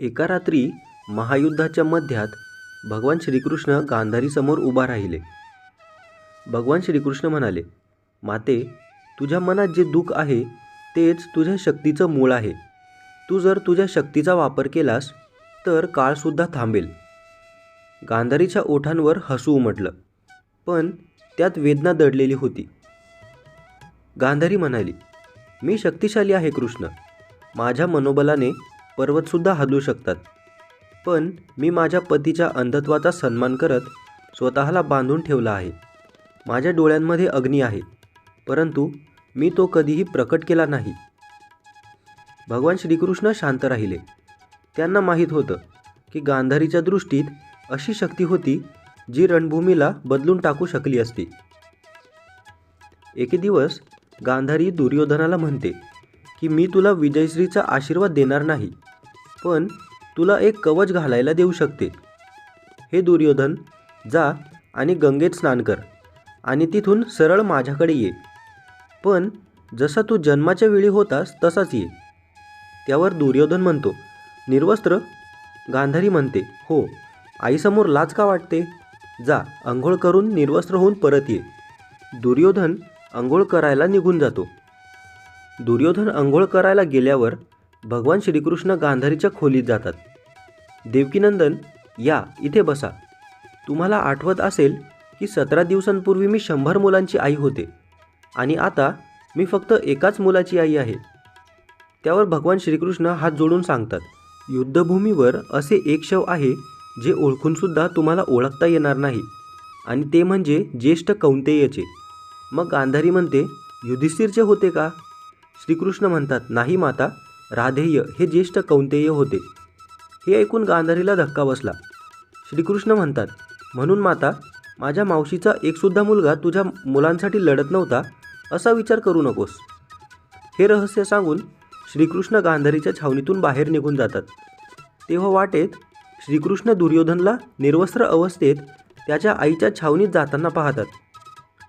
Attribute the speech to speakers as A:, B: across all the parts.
A: एका रात्री महायुद्धाच्या मध्यात भगवान श्रीकृष्ण गांधारीसमोर उभा राहिले. भगवान श्रीकृष्ण म्हणाले माते तुझ्या मनात जे दुःख आहे तेच तुझ्या शक्तीचं मूळ आहे. तू जर तुझ्या शक्तीचा वापर केलास तर काळसुद्धा थांबेल. गांधारीच्या ओठांवर हसू उमटलं पण त्यात वेदना दडलेली होती. गांधारी म्हणाली मी शक्तिशाली आहे कृष्ण. माझ्या मनोबलाने पर्वतसुद्धा हलू शकतात. पण मी माझ्या पतीच्या अंधत्वाचा सन्मान करत स्वतःला बांधून ठेवला आहे. माझ्या डोळ्यांमध्ये अग्नी आहे परंतु मी तो कधीही प्रकट केला नाही. भगवान श्रीकृष्ण शांत राहिले. त्यांना माहीत होतं की गांधारीच्या दृष्टीत अशी शक्ती होती जी रणभूमीला बदलून टाकू शकली असती. एके दिवस गांधारी दुर्योधनाला म्हणते की मी तुला विजयश्रीचा आशीर्वाद देणार नाही. पण तुला एक कवच घालायला देऊ शकते. हे दुर्योधन जा आणि गंगेत स्नान कर आणि तिथून सरळ माझ्याकडे ये. पण जसा तू जन्माच्या वेळी होतास तसाच ये. त्यावर दुर्योधन म्हणतो निर्वस्त्र गांधारी म्हणते हो आईसमोर लाच का वाटते? जा आंघोळ करून निर्वस्त्र होऊन परत ये. दुर्योधन आंघोळ करायला निघून जातो. दुर्योधन आंघोळ करायला गेल्यावर भगवान श्रीकृष्ण गांधारीच्या खोलीत जातात. देवकीनंदन या इथे बसा. तुम्हाला आठवत असेल की सतरा दिवसांपूर्वी मी शंभर मुलांची आई होते. आणि आता मी फक्त एकाच मुलाची आई आहे. त्यावर भगवान श्रीकृष्ण हात जोडून सांगतात युद्धभूमीवर असे एक शव आहे जे ओळखूनसुद्धा तुम्हाला ओळखता येणार नाही. आणि ते म्हणजे ज्येष्ठ कौंतेयचे. मग गांधारी म्हणते युधिष्ठिरचे होते का? श्रीकृष्ण म्हणतात नाही माता राधेय हे ज्येष्ठ कौंतेय होते. हे ऐकून गांधारीला धक्का बसला. श्रीकृष्ण म्हणतात म्हणून माता माझ्या मावशीचा एकसुद्धा मुलगा तुझ्या मुलांसाठी लढत नव्हता असा विचार करू नकोस. हे रहस्य सांगून श्रीकृष्ण गांधारीच्या छावणीतून बाहेर निघून जातात. तेव्हा वाटेत श्रीकृष्ण दुर्योधनला निर्वस्त्र अवस्थेत त्याच्या आईच्या छावणीत जाताना पाहतात.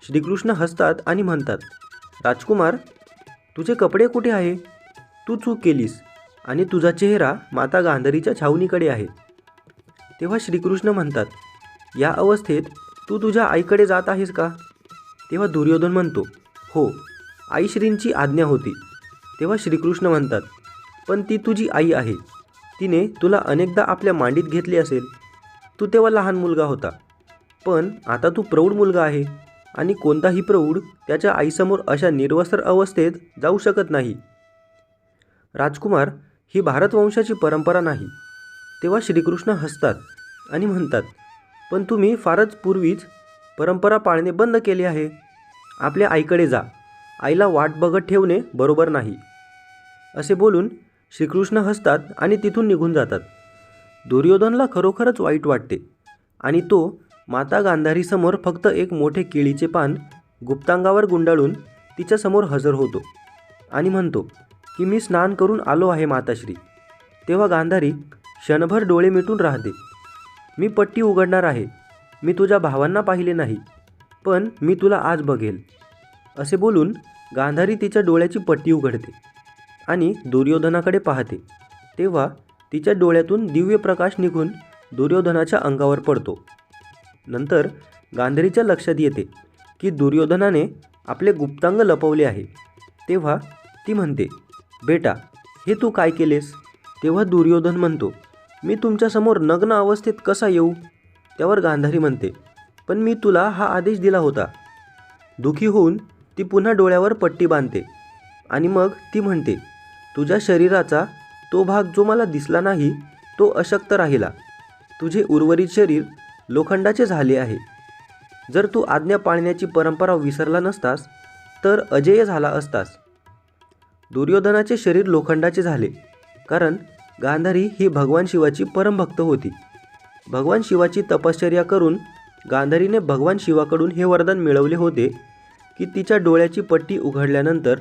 A: श्रीकृष्ण हसतात आणि म्हणतात राजकुमार तुझे कपडे कुठे आहे? तू चूक केलीस आणि तुझा चेहरा माता गांधारीच्या छावणीकडे आहे. तेव्हा श्रीकृष्ण म्हणतात या अवस्थेत तू तुझ्या आईकडे जात आहेस का? तेव्हा दुर्योधन म्हणतो हो आईश्रींची आज्ञा होती. तेव्हा श्रीकृष्ण म्हणतात पण ती तुझी आई आहे. तिने तुला अनेकदा आपल्या मांडीत घेतले असेल. तू तेव्हा लहान मुलगा होता. पण आता तू प्रौढ मुलगा आहे आणि कोणताही प्रौढ त्याच्या आईसमोर अशा निर्वस्त्र अवस्थेत जाऊ शकत नाही. राजकुमार ही भारतवंशाची परंपरा नाही. तेव्हा श्रीकृष्ण हसतात आणि म्हणतात पण तुम्ही फारच पूर्वीच परंपरा पाळणे बंद केले आहे. आपल्या आईकडे जा. आईला वाट बघत ठेवणे बरोबर नाही. असे बोलून श्रीकृष्ण हसतात आणि तिथून निघून जातात. दुर्योधनला खरोखरच वाईट वाटते आणि तो माता गांधारीसमोर फक्त एक मोठे केळीचे पान गुप्तांगावर गुंडाळून तिच्यासमोर हजर होतो आणि म्हणतो की मी स्नान करून आलो आहे माताश्री. तेव्हा गांधारी क्षणभर डोळे मिटून राहते. मी पट्टी उघडणार आहे. मी तुझ्या भावांना पाहिले नाही. पण मी तुला आज बघेल. असे बोलून गांधारी तिच्या डोळ्याची पट्टी उघडते आणि दुर्योधनाकडे पाहते. तेव्हा तिच्या डोळ्यातून दिव्य प्रकाश निघून दुर्योधनाच्या अंगावर पडतो. नंतर गांधारीच्या लक्षात येते की दुर्योधनाने आपले गुप्तांग लपवले आहे. तेव्हा ती म्हणते बेटा हे तू काय केलेस? तेव्हा दुर्योधन म्हणतो मी तुमच्यासमोर नग्न अवस्थेत कसा येऊ? त्यावर गांधारी म्हणते पण मी तुला हा आदेश दिला होता. दुखी होऊन ती पुन्हा डोळ्यावर पट्टी बांधते आणि मग ती म्हणते तुझ्या शरीराचा तो भाग जो मला दिसला नाही तो अशक्त राहिला. तुझे उर्वरित शरीर लोखंडाचे झाले आहे. जर तू आज्ञा पाळण्याची परंपरा विसरला नसतास तर अजेय झाला असतास. दुर्योधनाचे शरीर लोखंडाचे झाले. कारण गांधारी ही भगवान शिवाची परमभक्त होती. भगवान शिवाची तपश्चर्या करून गांधारीने भगवान शिवाकडून हे वरदान मिळवले होते की तिच्या डोळ्याची पट्टी उघडल्यानंतर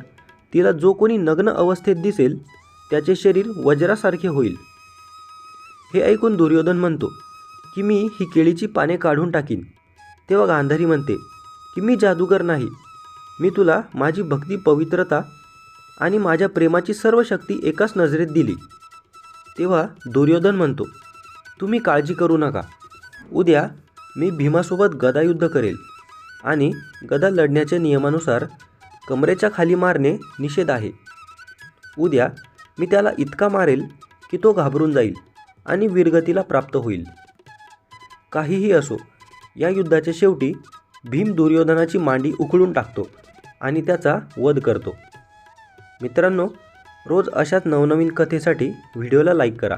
A: तिला जो कोणी नग्न अवस्थेत दिसेल त्याचे शरीर वज्रासारखे होईल. हे ऐकून दुर्योधन म्हणतो की मी ही केळीची पाने काढून टाकीन. तेव्हा गांधारी म्हणते की मी जादूगर नाही. मी तुला माझी भक्ती पवित्रता आणि माझ्या प्रेमाची सर्व शक्ती एकाच नजरेत दिली. तेव्हा दुर्योधन म्हणतो तुम्ही काळजी करू नका. उद्या मी भीमासोबत गदायुद्ध करेल आणि गदा लढण्याच्या नियमानुसार कमरेच्या खाली मारणे निषेध आहे. उद्या मी त्याला इतका मारेल की तो घाबरून जाईल आणि वीरगतीला प्राप्त होईल. काहीही असो या युद्धाच्या शेवटी भीम दुर्योधनाची मांडी उखळून टाकतो आणि त्याचा वध करतो. मित्रांनो रोज अशाच नवनवीन कथेसाठी व्हिडिओला लाईक करा.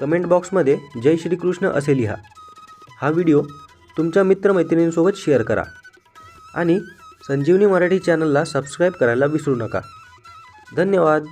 A: कमेंट बॉक्समध्ये जय श्रीकृष्ण असे लिहा. हा व्हिडिओ तुमच्या मित्रमैत्रिणींसोबत शेअर करा आणि संजीवनी मराठी चॅनलला सबस्क्राईब करायला विसरू नका. धन्यवाद.